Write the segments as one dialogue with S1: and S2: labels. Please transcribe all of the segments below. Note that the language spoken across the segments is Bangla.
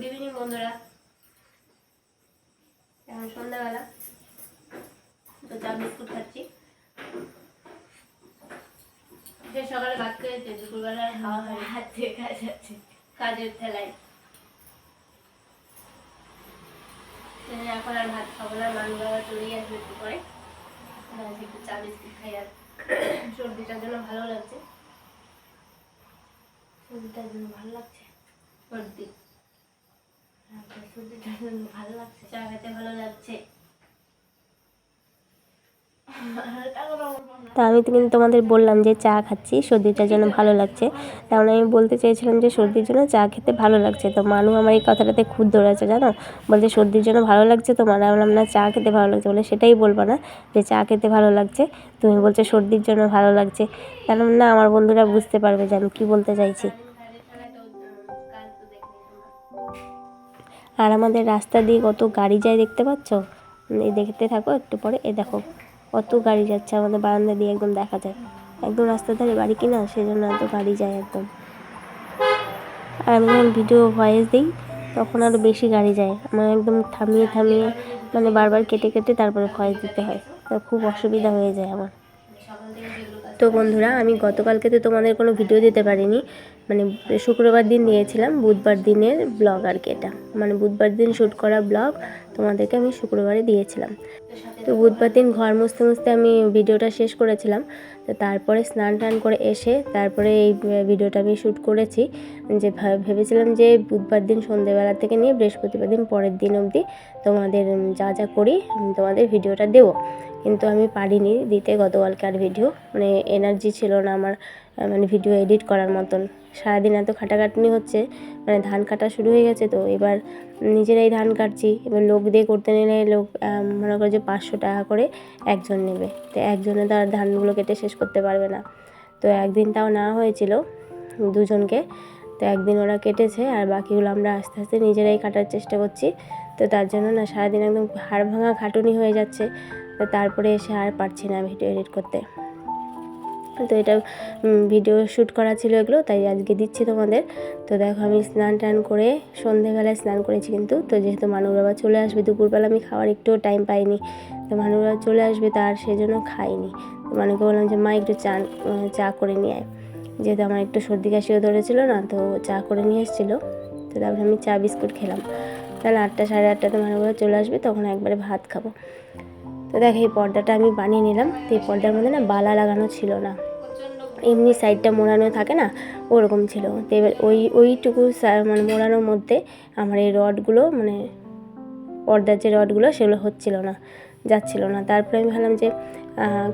S1: গুড ইভিনিং বন্ধুরা। এখন সন্ধ্যাবেলা। তো চা বিস্কুট খাচ্ছি। যে সকালে ভাত খেয়েছে দুপুরবেলা খাওয়া হয় হাত দিয়ে কাজ আছে কাজের ঠেলায় এখন আর ভাত খাব না মানুষ বাবা চলেই আসবে একটু পরে। একটু চা বিস্কুট খাই আর সর্দিটার জন্য ভালো লাগছে। সর্দিটার জন্য ভালো লাগছে। সর্দি।
S2: তা আমি তো কিন্তু তোমাদের বললাম যে চা খাচ্ছি সর্দিটার জন্য ভালো লাগছে। তেমন আমি বলতে চেয়েছিলাম যে সর্দির জন্য চা খেতে ভালো লাগছে। তো মানু আমার এই কথাটাতে খুদ ধরেছে, জানো? বলছে সর্দির জন্য ভালো লাগছে তো মানে বললাম, না, চা খেতে ভালো লাগছে। বলে সেটাই বলব না যে চা খেতে ভালো লাগছে। তুমি বলছো সর্দির জন্য ভালো লাগছে। কেন না, আমার বন্ধুরা বুঝতে পারবে যে আমি কী বলতে চাইছি। আর আমাদের রাস্তা দিয়ে কত গাড়ি যায় দেখতে পাচ্ছ? এই দেখতে থাকো একটু পরে এ দেখো কত গাড়ি যাচ্ছে আমাদের বারান্দা দিয়ে একদম দেখা যায়। একদম রাস্তার ধারে বাড়ি কিনা সেই জন্য এত গাড়ি যায় একদম। আর আমি যখন ভিডিও ভয়েস দিই, তখন আরও বেশি গাড়ি যায়। আমার একদম থামিয়ে থামিয়ে মানে বারবার কেটে কেটে তারপরে ভয়েস দিতে হয়। তো খুব অসুবিধা হয়ে যায় আমার। তো বন্ধুরা, আমি গতকালকে তো তোমাদের কোনো ভিডিও দিতে পারিনি। মানে শুক্রবার দিন দিয়েছিলাম বুধবার দিনের ব্লগ আর কি এটা। মানে বুধবার দিন শ্যুট করা ব্লগ তোমাদেরকে আমি শুক্রবারে দিয়েছিলাম। তো বুধবার দিন ঘর মুছতে মুছতে আমি ভিডিওটা শেষ করেছিলাম। তো তারপরে স্নান টান করে এসে তারপরে এই ভিডিওটা আমি শ্যুট করেছি। যে ভেবেছিলাম যে বুধবার দিন সন্ধেবেলা থেকে নিয়ে বৃহস্পতিবার দিন পরের দিন অবধি তোমাদের যা যা করি তোমাদের ভিডিওটা দেবো। কিন্তু আমি পারিনি দিতে গতকালকার ভিডিও। মানে এনার্জি ছিল না আমার। মানে ভিডিও এডিট করার মতন। সারাদিন এত খাটাখাটনি হচ্ছে মানে ধান কাটা শুরু হয়ে গেছে তো এবার নিজেরাই ধান কাটছি, এবার লোক দিয়ে করতে নিলে লোক মনে করে যে পাঁচশো টাকা করে একজন নেবে। তো একজনে তো আর ধানগুলো কেটে শেষ করতে পারবে না। তো একদিন তাও না হয়েছিল দুজনকে, তো একদিন ওরা কেটেছে আর বাকিগুলো আমরা আস্তে আস্তে নিজেরাই কাটার চেষ্টা করছি। তো তার জন্য না সারাদিন একদম হাড় ভাঙা খাটুনি হয়ে যাচ্ছে, তো তারপরে এসে আর পারছি না ভিডিও এডিট করতে। তো এটা ভিডিও শ্যুট করা ছিল এগুলো তাই আজকে দিচ্ছি তোমাদের। তো দেখো আমি স্নান টান করে সন্ধেবেলায় স্নান করেছি কিন্তু। তো যেহেতু মানুষ বাবা চলে আসবে দুপুরবেলা আমি খাওয়ার একটুও টাইম পাইনি। তো মানুষ বাবা চলে আসবে তার সেই জন্য খাইনি। তো মানুকে বললাম যে মা একটু চা আহ, চা করে নিয়ে আয়। যেহেতু আমার একটু সর্দি কাশিও ধরেছিল না তো চা করে নিয়ে এসেছিল। তো তারপরে আমি চা বিস্কুট খেলাম। তাহলে আটটা সাড়ে আটটাতে মানুষ বাবা চলে আসবে তখন একবারে ভাত খাব। তো দেখ এই পর্দাটা আমি বানিয়ে নিলাম। তো এই পর্দার মধ্যে না বালা লাগানো ছিল না। এমনি সাইডটা মোড়ানো থাকে না, ওরকম ছিল। তো এবার ওই, ওইটুকু মানে মোড়ানোর মধ্যে আমার এই রডগুলো মানে পর্দার যে রডগুলো সেগুলো হচ্ছিল না, যাচ্ছিল না। তারপরে আমি ভাবলাম যে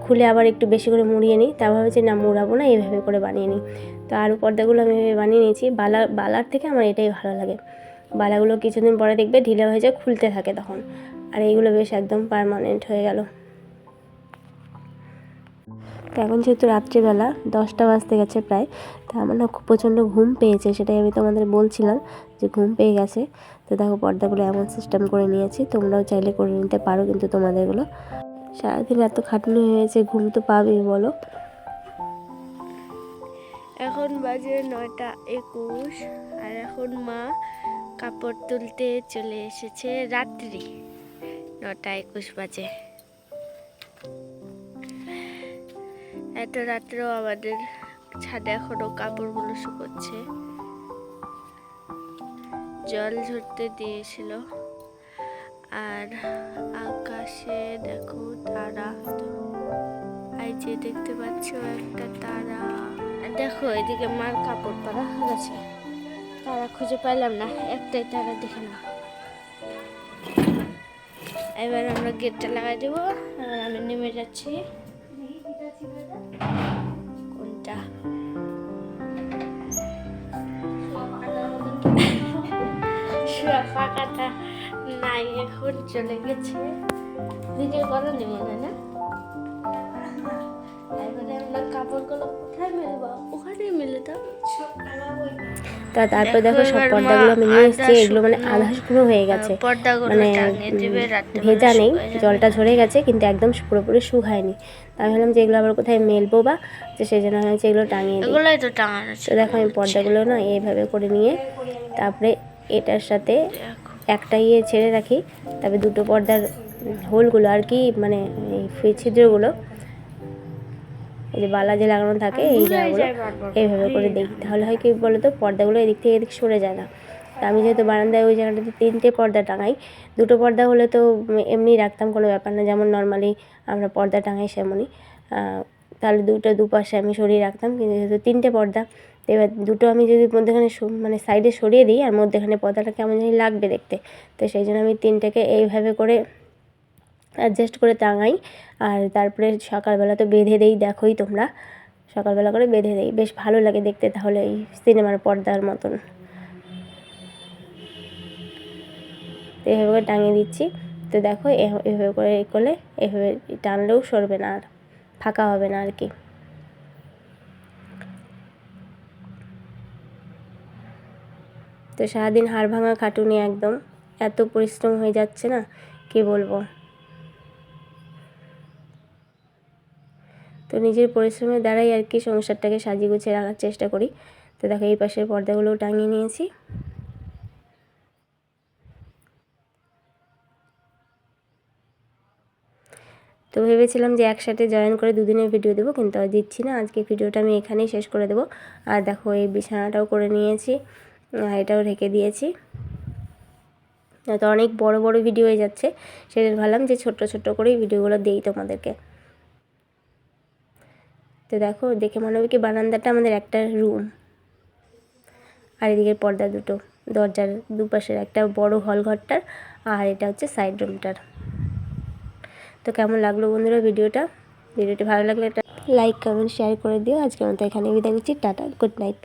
S2: খুলে আবার একটু বেশি করে মুড়িয়ে নিই। তা ভাবে যে না, মুড়াবো না, এইভাবে করে বানিয়ে নিই। তো আরও পর্দাগুলো আমি এভাবে বানিয়ে নিয়েছি। বালা, বালার থেকে আমার এটাই ভালো লাগে। বালাগুলো কিছুদিন পরে দেখবে, ঢিলে হয়ে যায়, খুলতে থাকে তখন। আর এইগুলো বেশ একদম পারমানেন্ট হয়ে গেল। তো এখন যেহেতু রাত্রিবেলা, দশটা বাজতে গেছে প্রায়, তা আমার না খুব প্রচণ্ড ঘুম পেয়েছে, সেটাই আমি তোমাদের বলছিলাম যে ঘুম পেয়ে গেছে। তো দেখো পর্দাগুলো এমন সিস্টেম করে নিয়েছি, তোমরাও চাইলে করে নিতে পারো কিন্তু তোমাদেরগুলো। সারাদিন এত খাটনি হয়েছে ঘুম তো পাবেই বলো।
S3: এখন বাজে নয়টা একুশ, আর এখন মা কাপড় তুলতে চলে এসেছে, রাত্রি নটা একুশ বাজে। এত রাত্রেও আমাদের ছাদে এখনও কাপড়গুলো শুকোচ্ছে। জল ঝরতে দিয়েছিল। আর আকাশে দেখো তারা। এই যে দেখতে পাচ্ছ একটা তারা। দেখো এদিকে মার কাপড় পরা হয়ে গেছে। তারা খুঁজে পেলাম না, একটাই তারা দেখে না এবার আমরা গেটটা লাগাই দেবো। আমি নেমে যাচ্ছি। কোনটা? শুয়া ফাঁকাটা নাই এখন চলে গেছে। ভিডিও করা নেব না? না এবারে আমরা কাপড়গুলো কোথায় মেলবো? ওখানে মেলে দাও।
S2: তা তারপর দেখো সব পর্দাগুলো আমি নিয়ে এসেছি এগুলো মানে আধা শুকনো হয়ে গেছে। মানে ভেজা নেই জলটা ঝরে গেছে কিন্তু একদম পুরোপুরি শুকায়নি। তা আমি ভাবলাম যে এগুলো আবার কোথায় মেলবো বা? তো সেই জন্য আমি হচ্ছে এগুলো টাঙিয়ে দিই।
S3: এগুলোই তো টাঙানো
S2: তো দেখো আমি পর্দাগুলো না এইভাবে করে নিয়ে তারপরে এটার সাথে একটা ইয়ে ছেড়ে রাখি। তারপরে দুটো পর্দার হোলগুলো আর কি মানে এই ফি- ছিদ্রগুলো এই যে বালা যে লাগানো থাকে এই জায়গাগুলো এইভাবে করে দিই তাহলে হয় কি বলো তো পর্দাগুলো এদিক থেকে এদিক সরে যায় না। তা আমি যেহেতু বারান্দায় ওই জায়গাটাতে তিনটে পর্দা টাঙাই দুটো পর্দা হলে তো এমনি রাখতাম কোনো ব্যাপার না। যেমন নর্মালি আমরা পর্দা টাঙাই সেমনই। তাহলে দুটো দুপাশে আমি সরিয়ে রাখতাম কিন্তু যেহেতু তিনটে পর্দা এবার দুটো আমি যদি মধ্যেখানে মানে সাইডে সরিয়ে দিই আর মধ্যেখানে পর্দাটা কেমন জানি লাগবে দেখতে। তো সেই জন্য আমি তিনটাকে এইভাবে করে অ্যাডজাস্ট করে টাঙাই। আর তারপরে সকালবেলা তো বেঁধে দেই, দেখোই তোমরা। সকালবেলা করে বেঁধে দেই। বেশ ভালো লাগে দেখতে তাহলে এই সিনেমার পর্দার মতন। তো এভাবে করে টাঙিয়ে দিচ্ছি। তো দেখো এভাবে করে এ করলে এভাবে টানলেও সরবে না আর, ফাঁকা হবে না আর কি। তো সারাদিন হাড় ভাঙা খাটুনি একদম। এত পরিশ্রম হয়ে যাচ্ছে না, কি বলব? তো নিজের পরিশ্রমের দ্বারাই আর কি সংসারটাকে সাজিয়ে গুছিয়ে রাখার চেষ্টা করি। তো দেখো এই পাশের পর্দাগুলোও টাঙিয়ে নিয়েছি। তো ভেবেছিলাম যে একসাথে জয়েন করে দুদিনের ভিডিও দেবো, কিন্তু আর দিচ্ছি না। আজকে ভিডিওটা আমি এখানেই শেষ করে দেবো। আর দেখো এই বিছানাটাও করে নিয়েছি, আর এটাও রেখে দিয়েছি। তো অনেক বড় বড় ভিডিও হয়ে যাচ্ছে। সেদিন ভাবলাম যে ছোট্ট ছোট্ট করেই ভিডিওগুলো দেই তোমাদেরকে। তো দেখো, দেখে মনে হবে কি বারান্দাটা আমাদের একটা রুম আর এদিকে পর্দা দুটো, দরজার দুপাশের একটা বড় হল ঘরটার, আর এটা হচ্ছে সাইড রুমটার তো কেমন লাগল বন্ধুরা ভিডিওটা? ভিডিওটি ভালো লাগলে একটা লাইক কমেন্ট শেয়ার করে দিও। আজকের মতো এখানে বিদায় নিচ্ছি। Tata good night